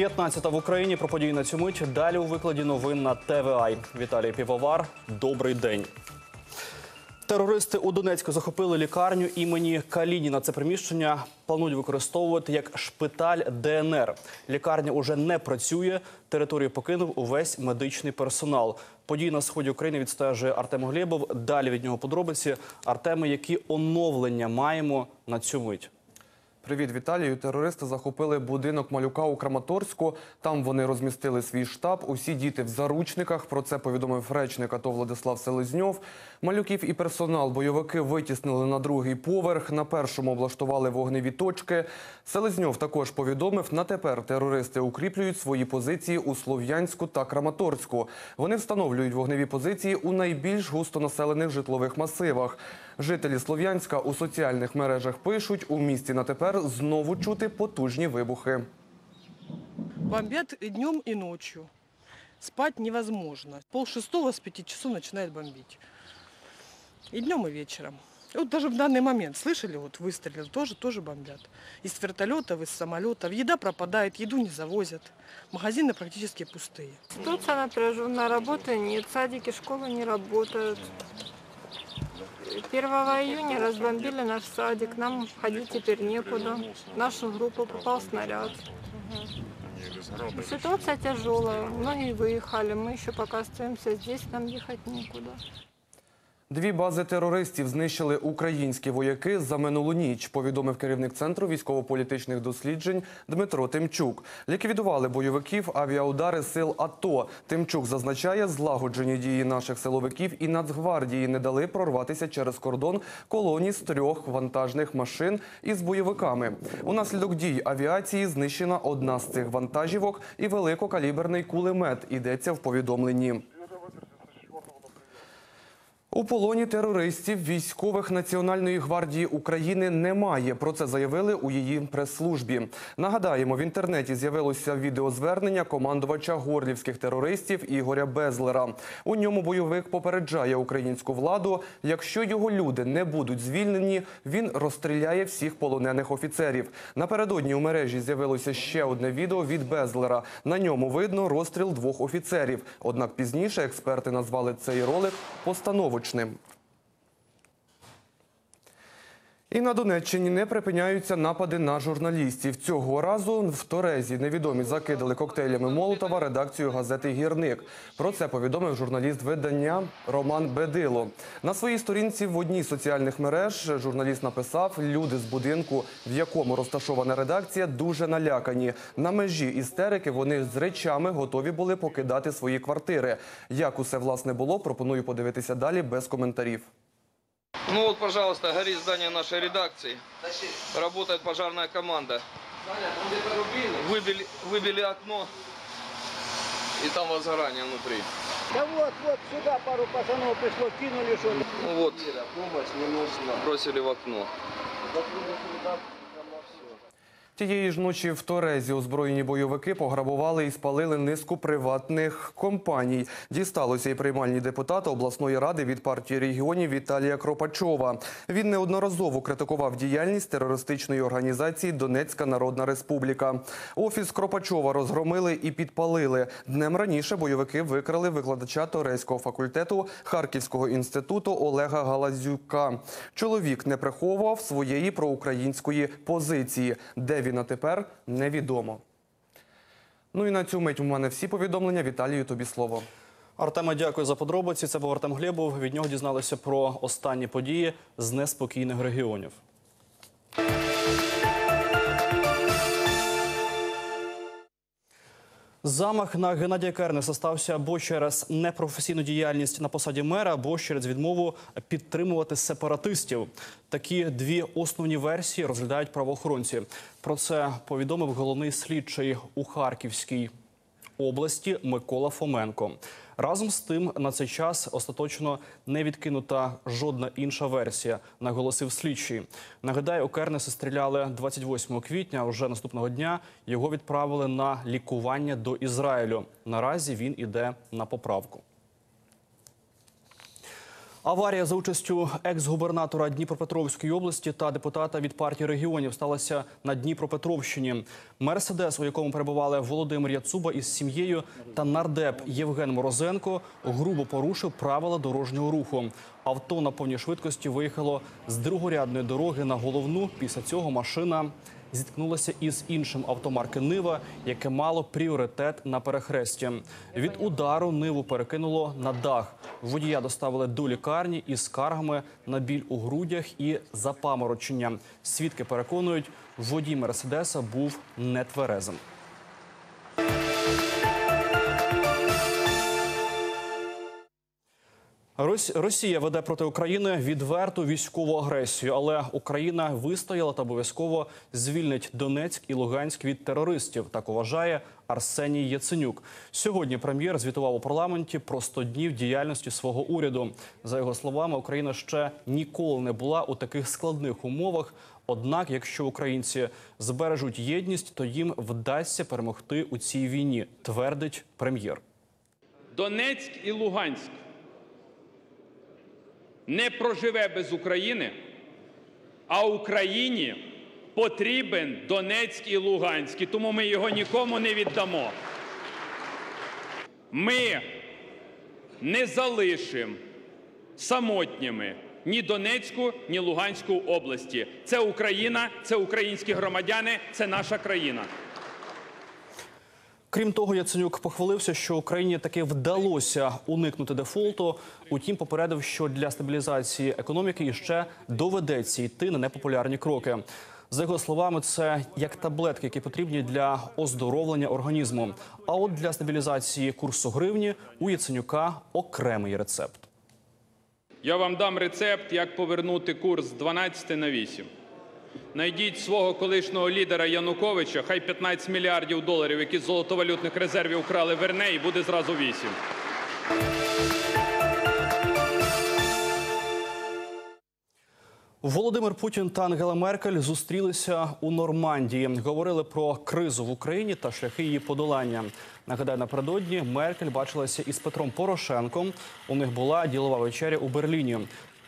15 в Україні про події на цю мить. Далі у викладі новин на ТВА. Віталій Півовар. Добрий день. Терористи у Донецьку захопили лікарню імені Калініна. Це приміщення планують використовувати як шпиталь ДНР. Лікарня уже не працює. Територію покинув увесь медичний персонал. Події на сході України відстежує Артем Глєбов. Далі від нього подробиці. Артеми, які оновлення маємо на цю мить. Привіт, Віталію. Терористи захопили будинок малюка у Краматорську. Там вони розмістили свій штаб. Усі діти в заручниках. Про це повідомив речник АТО Владислав Селезньов. Малюків і персонал бойовики витіснили на другий поверх. На першому облаштували вогневі точки. Селезньов також повідомив, на тепер терористи укріплюють свої позиції у Слов'янську та Краматорську. Вони встановлюють вогневі позиції у найбільш густонаселених житлових масивах. Жителі Слов'янська у соціальних мережах пишуть, у місті на тепер знову чути потужні вибухи. Бомбят и днем, и ночью. Спать невозможно. Пол шестого с пяти часов начинает бомбить. И днем, и вечером. И вот даже в данный момент, слышали, вот выстрелил, тоже, тоже бомбят. Из вертолетов, из самолетов. Еда пропадает, еду не завозят. Магазины практически пустые. Ситуация напряженная, работы нет, садики, школы не работают. 1 июня разбомбили наш садик, нам ходить теперь некуда. В нашу группу попал снаряд. Ситуация тяжелая, многие выехали, мы еще пока остаемся здесь, нам ехать некуда. Дві бази терористів знищили українські вояки за минулу ніч, повідомив керівник центру військово-політичних досліджень Дмитро Тимчук. Ліквідували бойовиків авіаудари сил АТО. Тимчук зазначає, злагоджені дії наших силовиків і Нацгвардії не дали прорватися через кордон колоні з трьох вантажних машин із бойовиками. Унаслідок дій авіації знищена одна з цих вантажівок і великокаліберний кулемет. Йдеться в повідомленні. У полоні терористів військових Національної гвардії України немає. Про це заявили у її прес-службі. Нагадаємо, в інтернеті з'явилося відеозвернення командувача горлівських терористів Ігоря Безлера. У ньому бойовик попереджає українську владу. Якщо його люди не будуть звільнені, він розстріляє всіх полонених офіцерів. Напередодні у мережі з'явилося ще одне відео від Безлера. На ньому видно розстріл двох офіцерів. Однак пізніше експерти назвали цей ролик постановочним. І на Донеччині не припиняються напади на журналістів. Цього разу в Торезі невідомі закидали коктейлями Молотова редакцію газети Гірник. Про це повідомив журналіст видання Роман Бедило. На своїй сторінці в одній з соціальних мереж журналіст написав: люди з будинку, в якому розташована редакція, дуже налякані. На межі істерики вони з речами готові були покидати свої квартири. Як усе власне було, пропоную подивитися далі без коментарів. Ну вот, пожалуйста, горит здание нашей редакции. Работает пожарная команда. Выбили, выбили окно, и там возгорание внутри. Да вот, вот сюда пару пацанов пришло, кинули, что ли. Ну вот, бросили в окно. Тієї ж ночі в Торезі озброєні бойовики пограбували і спалили низку приватних компаній. Дісталося і приймальні депутата обласної ради від партії регіонів Віталія Кропачова. Він неодноразово критикував діяльність терористичної організації Донецька Народна Республіка. Офіс Кропачова розгромили і підпалили. Днем раніше бойовики викрали викладача Торезького факультету Харківського інституту Олега Галазюка. Чоловік не приховував своєї проукраїнської позиції. Де він а тепер невідомо. Ну і на цю мить у мене всі повідомлення. Віталію, тобі слово. Артема, дякую за подробиці. Це був Артем Глєбов. Від нього дізналися про останні події з неспокійних регіонів. Замах на Геннадія Кернеса стався або через непрофесійну діяльність на посаді мера, або через відмову підтримувати сепаратистів. Такі дві основні версії розглядають правоохоронці. Про це повідомив головний слідчий у Харківській області Микола Фоменко. Разом з тим, на цей час остаточно не відкинута жодна інша версія, наголосив слідчий. Нагадаю, у Кернеса стріляли 28 квітня. Уже наступного дня його відправили на лікування до Ізраїлю. Наразі він іде на поправку. Аварія за участю екс-губернатора Дніпропетровської області та депутата від партії регіонів сталася на Дніпропетровщині. Мерседес, у якому перебували Володимир Яцуба із сім'єю та нардеп Євген Морозенко, грубо порушив правила дорожнього руху. Авто на повній швидкості виїхало з другорядної дороги на головну. Після цього машина зіткнулася із іншим автомарки Нива, яке мало пріоритет на перехресті. Від удару Ниву перекинуло на дах. Водія доставили до лікарні із скаргами на біль у грудях і запаморочення. Свідки переконують, водій Мерседеса був нетверезим. Росія веде проти України відверту військову агресію, але Україна вистояла та обов'язково звільнить Донецьк і Луганськ від терористів. Так вважає Арсеній Яценюк. Сьогодні прем'єр звітував у парламенті про 100 днів діяльності свого уряду. За його словами, Україна ще ніколи не була у таких складних умовах. Однак, якщо українці збережуть єдність, то їм вдасться перемогти у цій війні, твердить прем'єр. Донецьк і Луганськ не проживе без України, а Україні потрібен Донецьк і Луганськ, і тому ми його нікому не віддамо. Ми не залишимо самотніми ні Донецьку, ні Луганську області. Це Україна, це українські громадяни, це наша країна. Крім того, Яценюк похвалився, що Україні таки вдалося уникнути дефолту. Утім, попередив, що для стабілізації економіки іще доведеться йти на непопулярні кроки. За його словами, це як таблетки, які потрібні для оздоровлення організму. А от для стабілізації курсу гривні у Яценюка окремий рецепт. Я вам дам рецепт, як повернути курс з 12 на 8. Найдіть свого колишнього лідера Януковича, хай 15 мільярдів доларів, які з золотовалютних резервів украли, верне і буде зразу 8. Володимир Путін та Ангела Меркель зустрілися у Нормандії. Говорили про кризу в Україні та шляхи її подолання. Нагадаю, напередодні Меркель бачилася із Петром Порошенком. У них була ділова вечеря у Берліні.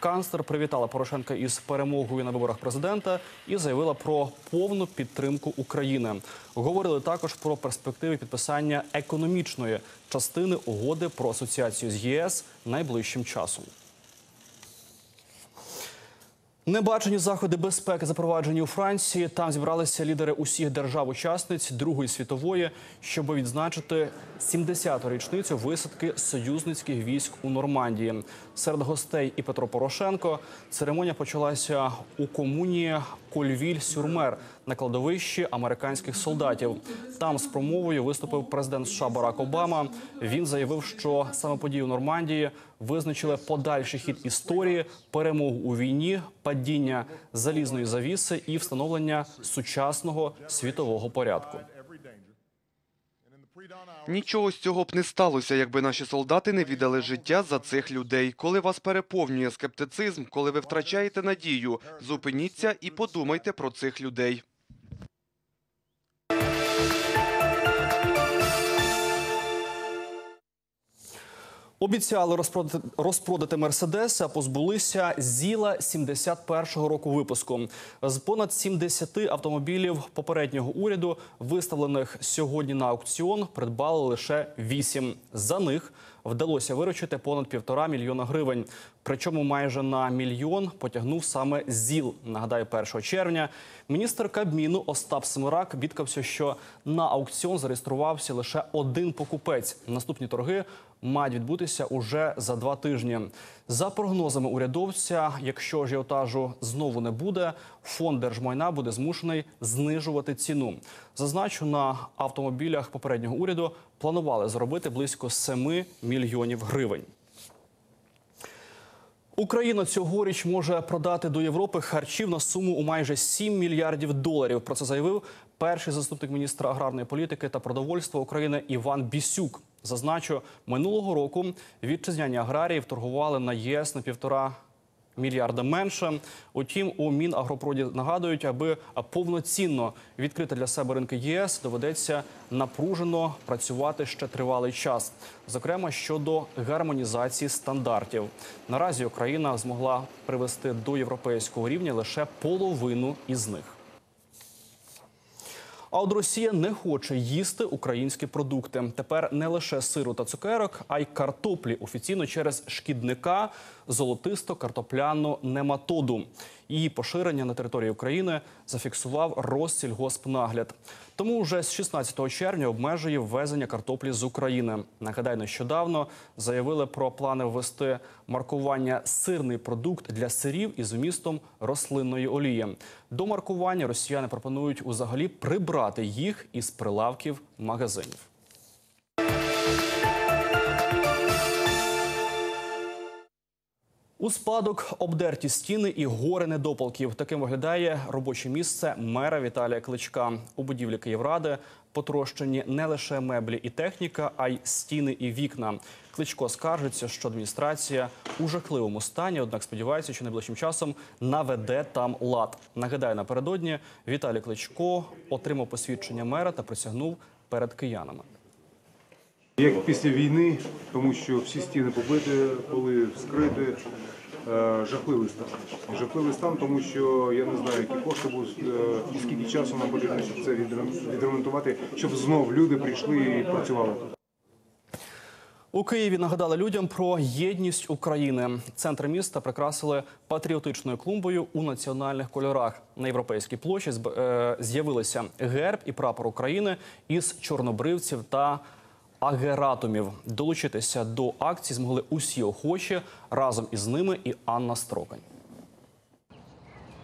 Канцлер привітала Порошенка із перемогою на виборах президента і заявила про повну підтримку України. Говорили також про перспективи підписання економічної частини угоди про асоціацію з ЄС найближчим часом. Небачені заходи безпеки запроваджені у Франції. Там зібралися лідери усіх держав-учасниць Другої світової, щоб відзначити 70-ту річницю висадки союзницьких військ у Нормандії. Серед гостей і Петро Порошенко. Церемонія почалася у комуні Кольвіль-Сюрмер на кладовищі американських солдатів. Там з промовою виступив президент США Барак Обама. Він заявив, що саме події у Нормандії визначили подальший хід історії, перемогу у війні, падіння залізної завіси і встановлення сучасного світового порядку. Нічого з цього б не сталося, якби наші солдати не віддали життя за цих людей. Коли вас переповнює скептицизм, коли ви втрачаєте надію, зупиніться і подумайте про цих людей. Обіцяли розпродати, розпродати Мерседес, а позбулися зіла 71-го року випуску. З понад 70 автомобілів попереднього уряду, виставлених сьогодні на аукціон, придбали лише 8. За них вдалося виручити понад півтора мільйона гривень. Причому майже на мільйон потягнув саме ЗІЛ. Нагадаю, 1 червня міністр Кабміну Остап Семирак бідкався, що на аукціон зареєструвався лише один покупець. Наступні торги мають відбутися уже за два тижні. За прогнозами урядовця, якщо ажіотажу знову не буде, фонд держмайна буде змушений знижувати ціну. Зазначу, на автомобілях попереднього уряду планували заробити близько 7 мільйонів гривень. Україна цьогоріч може продати до Європи харчів на суму у майже 7 мільярдів доларів. Про це заявив перший заступник міністра аграрної політики та продовольства України Іван Бісюк. Зазначу, минулого року вітчизняні аграрії торгували на ЄС на півтора мільярда менше. Утім, у Мінагропроді нагадують, аби повноцінно відкрити для себе ринки ЄС, доведеться напружено працювати ще тривалий час, зокрема щодо гармонізації стандартів. Наразі Україна змогла привести до європейського рівня лише половину із них. А от Росія не хоче їсти українські продукти. Тепер не лише сиру та цукерок, а й картоплі офіційно через шкідника золотисто-картопляну нематоду. Її поширення на території України зафіксував Россільгоспнагляд. Тому вже з 16 червня обмежує ввезення картоплі з України. Нагадаю, нещодавно заявили про плани ввести маркування сирний продукт для сирів із вмістом рослинної олії. До маркування росіяни пропонують узагалі прибрати їх із прилавків магазинів. У спадок обдерті стіни і гори недопалків. Таким виглядає робоче місце мера Віталія Кличка. У будівлі Київради потрощені не лише меблі і техніка, а й стіни і вікна. Кличко скаржиться, що адміністрація у жахливому стані, однак сподівається, що найближчим часом наведе там лад. Нагадаю, напередодні Віталій Кличко отримав посвідчення мера та присягнув перед киянами. Як після війни, тому що всі стіни побиті, були вскриті, е, жахливий стан. Жахливий стан, тому що я не знаю, які кошти будуть е, і скільки часу нам потрібно, щоб це відремонтувати, щоб знов люди прийшли і працювали. У Києві нагадали людям про єдність України. Центр міста прикрасили патріотичною клумбою у національних кольорах. На європейській площі е, з'явилися герб і прапор України із чорнобривців та агератумів. Долучитися до акції змогли усі охочі разом із ними і Анна Строкань.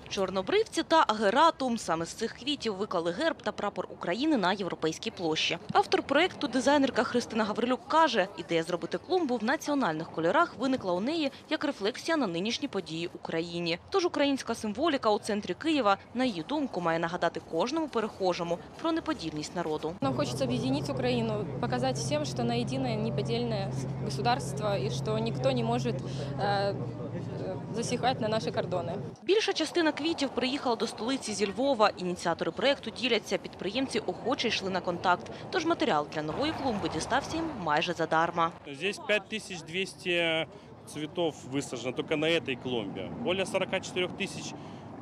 Чорнобривці та агератум саме з цих квітів виклали герб та прапор України на європейській площі. Автор проєкту, дизайнерка Христина Гаврилюк, каже, ідея зробити клумбу в національних кольорах виникла у неї як рефлексія на нинішні події Україні. Тож українська символіка у центрі Києва, на її думку, має нагадати кожному перехожому про неподільність народу. Нам хочется объединить Украину, показать всем, что она единое, неподдельное государство и что никто не может э, э, засекать на наши кордоны. Більша частина квітів приїхала до столиці зі Львова. Ініціатори проєкту діляться. Підприємці охоче йшли на контакт. Тож матеріал для нової клумби дістався їм майже задарма. Здесь 5200 цветов высажено только на этой клумбе. Более 44 тысяч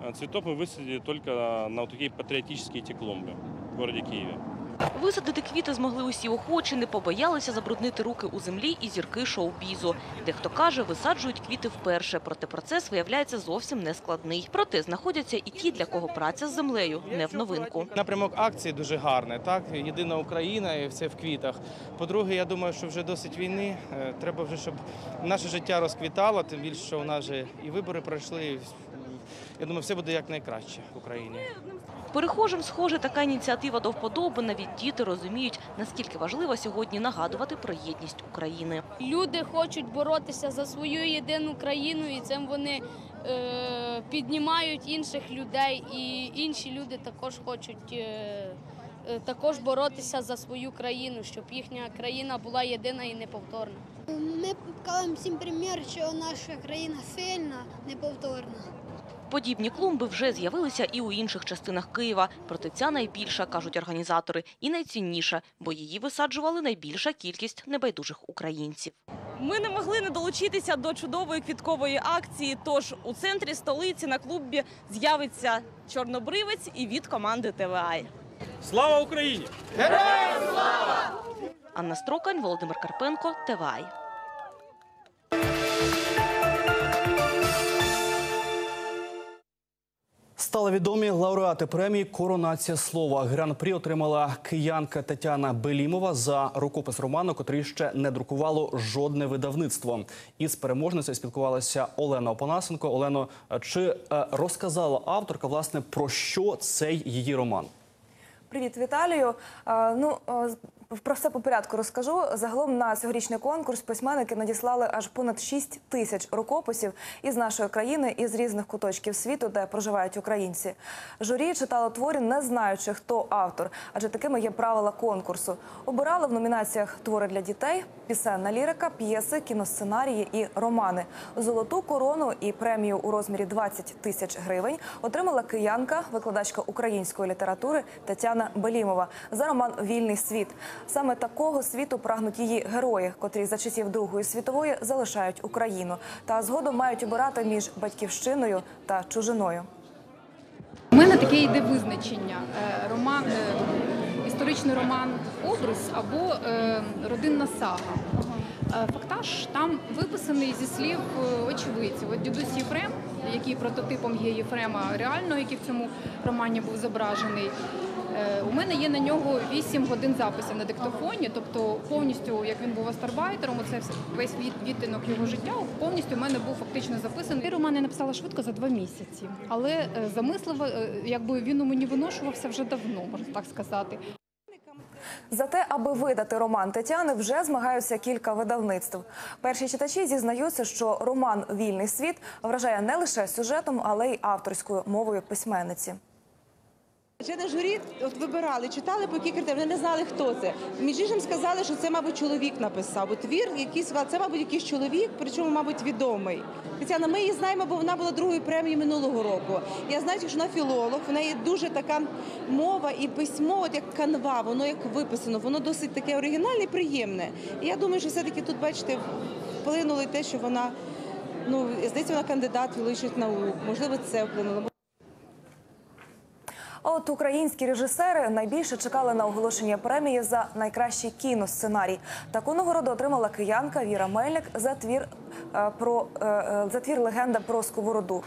э, цветов мы высадили только на вот такие патриотические эти клумбы в городе Киеве. Висадити квіти змогли усі охочі, не побоялися забруднити руки у землі і зірки шоу-бізу. Дехто каже, висаджують квіти вперше, проте процес виявляється зовсім нескладний. Проте знаходяться і ті, для кого праця з землею не в новинку. Напрямок акції дуже гарний, так єдина Україна і все в квітах. По-друге, я думаю, що вже досить війни. Е, Треба вже, щоб наше життя розквітало, тим більше, що у нас же і вибори пройшли. Я думаю, все буде як найкраще в Україні. Перехожим, схоже, така ініціатива до вподоби. Навіть діти розуміють, наскільки важливо сьогодні нагадувати про єдність України. Люди хочуть боротися за свою єдину країну, і цим вони е, піднімають інших людей, і інші люди також хочуть е, е, також боротися за свою країну, щоб їхня країна була єдина і неповторна. Ми покажемо всім примір, що наша країна сильна, неповторна. Подібні клумби вже з'явилися і у інших частинах Києва. Проте ця найбільша, кажуть організатори, і найцінніша, бо її висаджували найбільша кількість небайдужих українців. Ми не могли не долучитися до чудової квіткової акції. Тож у центрі столиці на клубі з'явиться чорнобривець і від команди ТВА. Слава Україні! Анна Строкань, Володимир Карпенко, ТВА. Стали відомі лауреати премії Коронація слова. Гран-прі отримала киянка Тетяна Белімова за рукопис роману, котрий ще не друкувало жодне видавництво. Із переможницею спілкувалася Олена Опанасенко. Олено, чи е, розказала авторка власне про що цей її роман? Привіт, Віталію. Е, Ну е, про все по порядку розкажу. Загалом на цьогорічний конкурс письменники надіслали аж понад 6 тисяч рукописів із нашої країни і з різних куточків світу, де проживають українці. Журі читало твори, не знаючи, хто автор, адже такими є правила конкурсу. Обирали в номінаціях твори для дітей, пісенна лірика, п'єси, кіносценарії і романи. Золоту корону і премію у розмірі 20 тисяч гривень отримала киянка, викладачка української літератури Тетяна Белімова за роман Вільний світ. Саме такого світу прагнуть її герої, котрі за часів Другої світової залишають Україну та згодом мають обирати між батьківщиною та чужиною. У мене таке йде визначення: Е, роман, е, історичний роман образ або е, родинна сага. Фактаж там виписаний зі слів очевидців. От дідусь Єфрем, який прототипом є Єфрема реального, який в цьому романі був зображений. Е, У мене є на нього 8 годин записів на диктофоні, тобто повністю, як він був астарбайтером, оце весь від- відтинок його життя повністю в мене був фактично записаний. Цей роман я написала швидко за два місяці, але е, замислив, е, якби він у мені виношувався вже давно, можна так сказати. За те, аби видати роман Тетяни, вже змагаються кілька видавництв. Перші читачі зізнаються, що роман Вільний світ вражає не лише сюжетом, але й авторською мовою письменниці. Члени журі от вибирали, читали по які критерії, вони не знали, хто це. Між іншим сказали, що це, мабуть, чоловік написав. Бо твір, якийсь це, мабуть, якийсь чоловік, причому, мабуть, відомий. Тетяна, ми її знаємо, бо вона була другою премією минулого року. Я знаю, що вона філолог, в неї дуже така мова і письмо, от як канва, воно як виписано, воно досить таке оригінальне і приємне. І я думаю, що все-таки тут, бачите, вплинуло те, що вона, ну, здається, вона кандидат філологічних наук. Можливо, це вплинуло. От українські режисери найбільше чекали на оголошення премії за найкращий кіносценарій. Таку нагороду отримала киянка Віра Мельник за твір е, про е, е, за твір легенда про сковороду.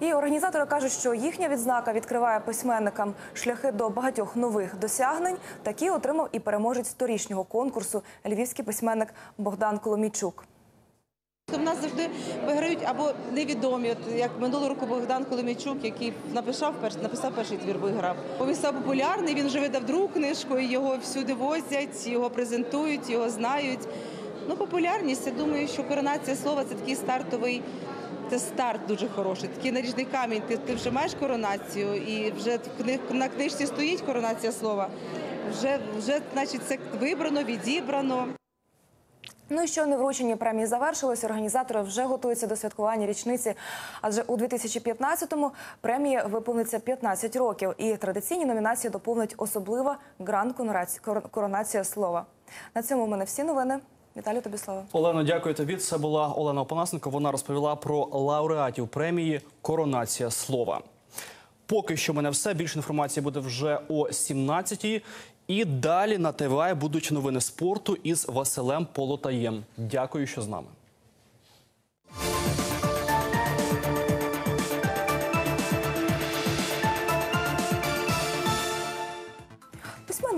І організатори кажуть, що їхня відзнака відкриває письменникам шляхи до багатьох нових досягнень. Такі отримав і переможець торішнього конкурсу львівський письменник Богдан Коломійчук. В нас завжди виграють або невідомі, от як минулого року Богдан Коломійчук, який написав перший, написав перший твір, виграв. Він став популярний, він вже видав другу книжку, і його всюди возять, його презентують, його знають. Ну, популярність, я думаю, що коронація слова це такий стартовий. Це старт дуже хороший, такий наріжний камінь. Ти, ти вже маєш коронацію, і вже на книжці стоїть коронація слова. Вже, вже значить, це вибрано, відібрано. Ну і що не вручені премії завершились, організатори вже готуються до святкування річниці. Адже у 2015-му премія виповниться 15 років, і традиційні номінації доповнить особлива гранд коронація слова. На цьому у мене всі новини. Віталію, тобі слово. Олено, дякую тобі. Це була Олена Опанасенко. Вона розповіла про лауреатів премії Коронація слова. Поки що в мене все. Більше інформації буде вже о 17-й. І далі на ТВА будуть новини спорту із Василем Полотаєм. Дякую, що з нами.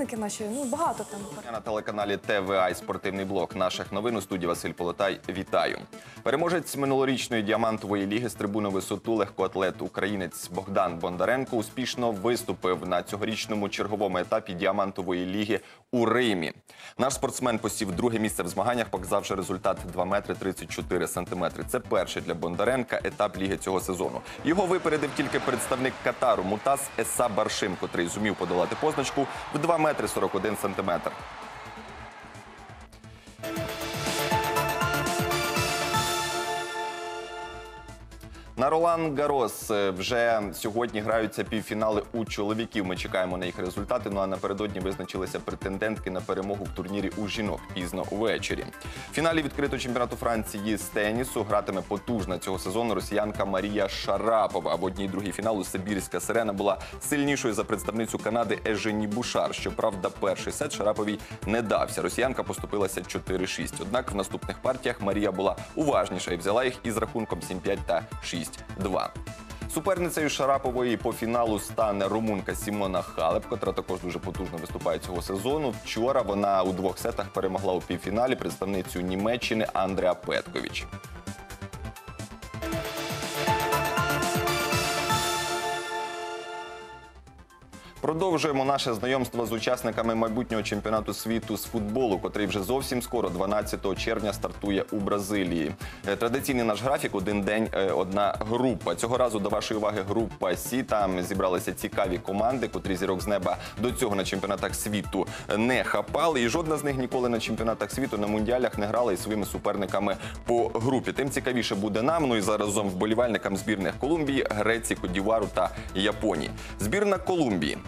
Письменники наші, ну багато там. На телеканалі ТВА спортивний блок наших новин у студії Василь Полотай. Вітаю. Переможець минулорічної діамантової ліги з трибуни висоту легкоатлет українець Богдан Бондаренко успішно виступив на цьогорічному черговому етапі діамантової ліги у Римі. Наш спортсмен посів друге місце в змаганнях, показавши результат 2 метри 34 сантиметри. Це перший для Бондаренка етап ліги цього сезону. Його випередив тільки представник Катару Мутас Еса Баршим, котрий зумів подолати позначку в 2 метри 41 сантиметр. На Ролан Гарос е, вже сьогодні граються півфінали у чоловіків. Ми чекаємо на їх результати. Ну а напередодні визначилися претендентки на перемогу в турнірі у жінок пізно увечері. В фіналі відкритого чемпіонату Франції з тенісу гратиме потужна цього сезону росіянка Марія Шарапова. В одній другій фіналу Сибірська сирена була сильнішою за представницю Канади Ежені Бушар. Щоправда, перший сет Шараповій не дався. Росіянка поступилася 4-6. Однак в наступних партіях Марія була уважніша і взяла їх із рахунком 7-5 та 6-2. Суперницею Шарапової по фіналу стане румунка Сімона Халеп, котра також дуже потужно виступає цього сезону. Вчора вона у двох сетах перемогла у півфіналі представницю Німеччини Андреа Петкович. Продовжуємо наше знайомство з учасниками майбутнього чемпіонату світу з футболу, котрий вже зовсім скоро, 12 червня, стартує у Бразилії. Е, Традиційний наш графік один день, е, одна група. Цього разу до вашої уваги група Сі. Там зібралися цікаві команди, котрі зірок з неба до цього на чемпіонатах світу не хапали. І жодна з них ніколи на чемпіонатах світу на мундіалях не грала із своїми суперниками по групі. Тим цікавіше буде нам. Ну і заразом вболівальникам збірних Колумбії, Греції, Кодівару та Японії. Збірна Колумбії.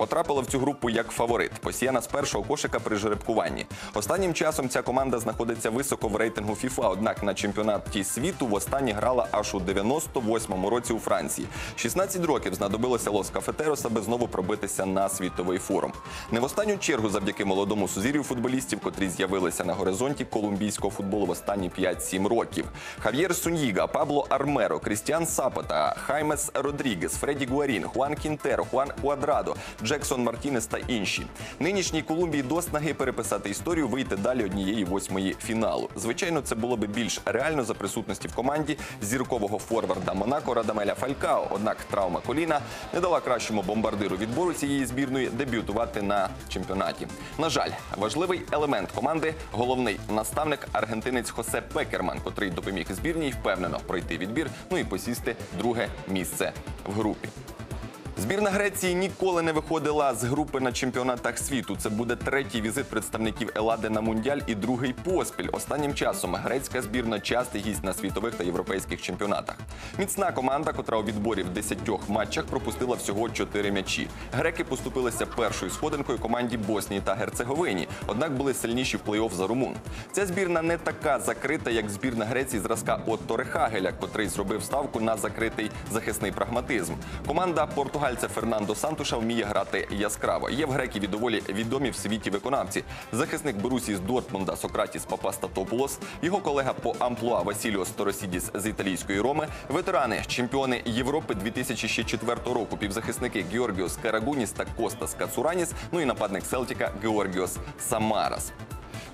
Потрапила в цю групу як фаворит, посіяна з першого кошика при жеребкуванні. Останнім часом ця команда знаходиться високо в рейтингу FIFA, однак на чемпіонаті світу востаннє грала аж у 98-му році у Франції. 16 років знадобилося Лос Кафетерос, аби знову пробитися на світовий форум. Не в останню чергу завдяки молодому сузір'ю футболістів, котрі з'явилися на горизонті колумбійського футболу в останні 5-7 років. Хав'єр Суньїга, Пабло Армеро, Крістіан Сапота, Хаймес Родрігес, Фредді Гуарін, Хуан Кінтеро, Хуан Куадрадо, Джексон Мартінес та інші. Нинішній Колумбії до снаги переписати історію, вийти далі однієї восьмої фіналу. Звичайно, це було би більш реально за присутності в команді зіркового форварда Монако Радамеля Фалькао. Однак травма коліна не дала кращому бомбардиру відбору цієї збірної дебютувати на чемпіонаті. На жаль, важливий елемент команди головний наставник аргентинець Хосе Пекерман, котрий допоміг збірній впевнено пройти відбір, ну і посісти друге місце в групі. Збірна Греції ніколи не виходила з групи на чемпіонатах світу. Це буде третій візит представників Елади на мундіаль і другий поспіль. Останнім часом грецька збірна частий гість на світових та європейських чемпіонатах. Міцна команда, котра у відборі в 10 матчах пропустила всього 4 м'ячі. Греки поступилися першою сходинкою команді Боснії та Герцеговині, однак були сильніші в плей-офф за румун. Ця збірна не така закрита, як збірна Греції зразка Отто Рехагеля, котрий зробив ставку на закритий захисний прагматизм. Команда португальця Фернандо Сантуша вміє грати яскраво. Є в греків доволі відомі в світі виконавці. Захисник Борусі з Дортмунда Сократіс Папастатопулос, його колега по амплуа Васіліо Сторосідіс з італійської Роми, ветерани, чемпіони Європи 2004 року, півзахисники Георгіос Карагуніс та Костас Кацураніс, ну і нападник Селтіка Георгіос Самарас.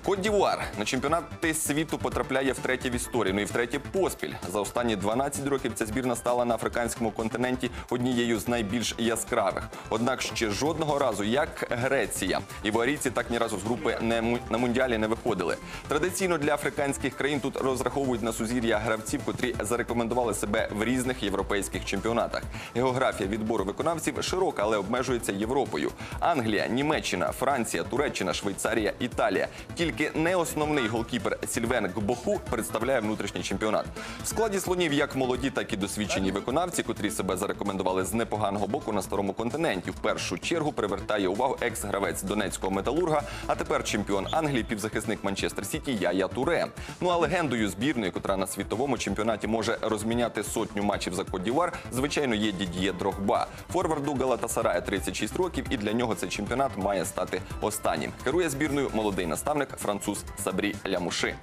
Кот Дівуар на чемпіонати світу потрапляє втретє в історії, ну і втретє поспіль. За останні 12 років ця збірна стала на африканському континенті однією з найбільш яскравих. Однак ще жодного разу, як Греція, іварійці так ні разу з групи не на мундіалі не виходили. Традиційно для африканських країн тут розраховують на сузір'я гравців, котрі зарекомендували себе в різних європейських чемпіонатах. Географія відбору виконавців широка, але обмежується Європою. Англія, Німеччина, Франція, Туреччина, Швейцарія, Італія. Тільки не основний голкіпер Сільвен Гбоху представляє внутрішній чемпіонат. В складі слонів як молоді, так і досвідчені виконавці, котрі себе зарекомендували з непоганого боку на старому континенті. В першу чергу привертає увагу екс-гравець донецького металурга, а тепер чемпіон Англії, півзахисник Манчестер Сіті Яя Туре. Ну а легендою збірної, котра на світовому чемпіонаті може розміняти сотню матчів за Кодівар, звичайно, є Дід'є Дрогба. Форварду Галатасарая 36 років, і для нього цей чемпіонат має стати останнім. Керує збірною молодий наставник француз Сабрі Лямуши.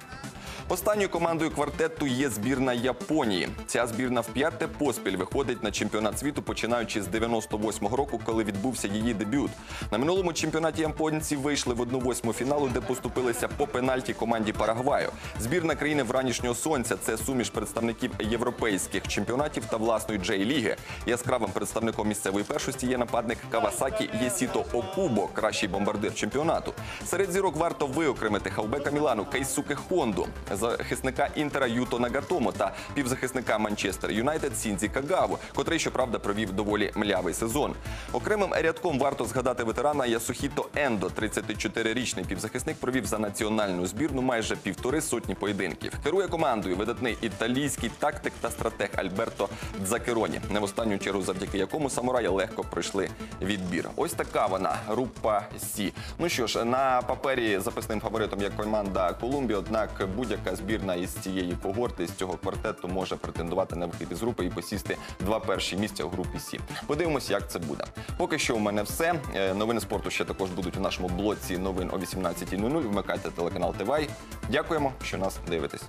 Останньою командою квартету є збірна Японії. Ця збірна в п'яте поспіль виходить на чемпіонат світу, починаючи з 98-го року, коли відбувся її дебют. На минулому чемпіонаті японці вийшли в 1-8 фіналу, де поступилися по пенальті команді Парагваю. Збірна країни вранішнього сонця це суміш представників європейських чемпіонатів та власної Джей-ліги. Яскравим представником місцевої першості є нападник Кавасакі Єсіто Окубо, кращий бомбардир чемпіонату. Серед зірок варто виокремити хавбека Мілану Кейсуке Хонду, захисника Інтера Юто Нагатомо та півзахисника Манчестер Юнайтед Сінзі Кагаву, котрий, щоправда, провів доволі млявий сезон. Окремим рядком варто згадати ветерана Ясухіто Ендо, 34-річний півзахисник, провів за національну збірну майже півтори сотні поєдинків. Керує командою видатний італійський тактик та стратег Альберто Дзакероні, не в останню чергу, завдяки якому самураї легко пройшли відбір. Ось така вона група Сі. Ну що ж, на папері записним фаворитом є команда Колумбії, однак будь-яка яка збірна із цієї когорти, з цього квартету може претендувати на вихід із групи і посісти два перші місця у групі Сі. Подивимось, як це буде. Поки що у мене все. Е, новини спорту ще також будуть у нашому блоці новин о 18.00. Вмикайте телеканал Тивай. Дякуємо, що нас дивитесь.